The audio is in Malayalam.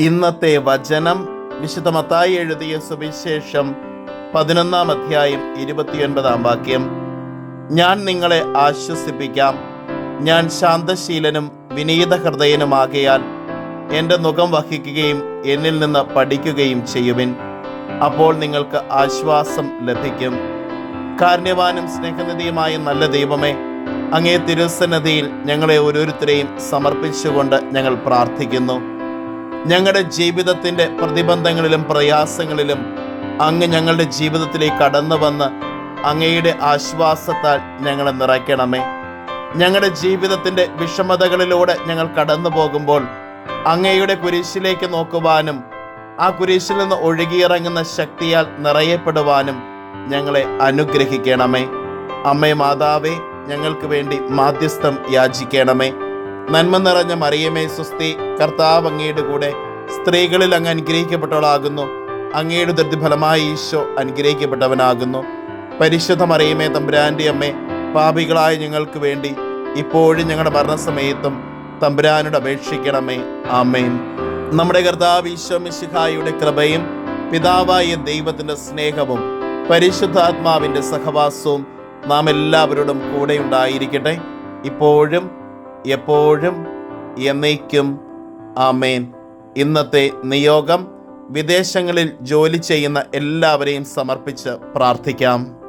ഇന്നത്തെ വചനം വിശുദ്ധ മത്തായി എഴുതിയ സുവിശേഷം പതിനൊന്നാം അധ്യായം ഇരുപത്തിയൊൻപതാം വാക്യം. ഞാൻ നിങ്ങളെ ആശ്വസിപ്പിക്കാം. ഞാൻ ശാന്തശീലനും വിനീത ഹൃദയനുമാകയാൽ എന്റെ മുഖം വഹിക്കുകയും എന്നിൽ നിന്ന് പഠിക്കുകയും ചെയ്യുവിൻ. അപ്പോൾ നിങ്ങൾക്ക് ആശ്വാസം ലഭിക്കും. കാരുണ്യവാനും സ്നേഹനിധിയുമായ നല്ല ദൈവമേ അങ്ങേ തിരുസന്നതിയിൽ ഞങ്ങളെ ഓരോരുത്തരെയും സമർപ്പിച്ചുകൊണ്ട് ഞങ്ങൾ പ്രാർത്ഥിക്കുന്നു. ഞങ്ങളുടെ ജീവിതത്തിന്റെ പ്രതിബന്ധങ്ങളിലും പ്രയാസങ്ങളിലും അങ്ങ് ഞങ്ങളുടെ ജീവിതത്തിലേക്ക് കടന്നു വന്ന് അങ്ങയുടെ ആശ്വാസത്താൽ ഞങ്ങളെ നിറയ്ക്കണമേ. ഞങ്ങളുടെ ജീവിതത്തിന്റെ വിഷമതകളിലൂടെ ഞങ്ങൾ കടന്നു പോകുമ്പോൾ അങ്ങയുടെ കുരിശിലേക്ക് നോക്കുവാനും ആ കുരിശിൽ നിന്ന് ഒഴുകിയിറങ്ങുന്ന ശക്തിയാൽ നിറയപ്പെടുവാനും ഞങ്ങളെ അനുഗ്രഹിക്കണമേ. അമ്മേ മാതാവേ ഞങ്ങൾക്ക് വേണ്ടി മാധ്യസ്ഥം യാചിക്കണമേ. നന്മ നിറഞ്ഞ മറിയമേ സുസ്തി കർത്താവ് അങ്ങയുടെ കൂടെ സ്ത്രീകളിൽ അങ്ങ് അനുഗ്രഹിക്കപ്പെട്ടവളാകുന്നു. അങ്ങയുടെ ദൃതിഫലമായി ഈശോ അനുഗ്രഹിക്കപ്പെട്ടവനാകുന്നു. പരിശുദ്ധ മറിയമേ തമ്പുരാന്റെ അമ്മ പാപികളായ ഞങ്ങൾക്ക് വേണ്ടി ഇപ്പോഴും ഞങ്ങളുടെ മരണസമയത്തും തമ്പുരാനോട് അപേക്ഷിക്കണമേ. ആമേൻ. നമ്മുടെ കർത്താവ് ഈശോ മിശിഹായുടെ കൃപയും പിതാവായ ദൈവത്തിന്റെ സ്നേഹവും പരിശുദ്ധാത്മാവിന്റെ സഹവാസവും നാം എല്ലാവരോടും കൂടെ ഉണ്ടായിരിക്കട്ടെ. ഇപ്പോഴും എപ്പോഴും എന്നേക്കും ആമേൻ. ഇന്നത്തെ നിയോഗം വിദേശങ്ങളിൽ ജോലി ചെയ്യുന്ന എല്ലാവരെയും സമർപ്പിച്ച് പ്രാർത്ഥിക്കാം.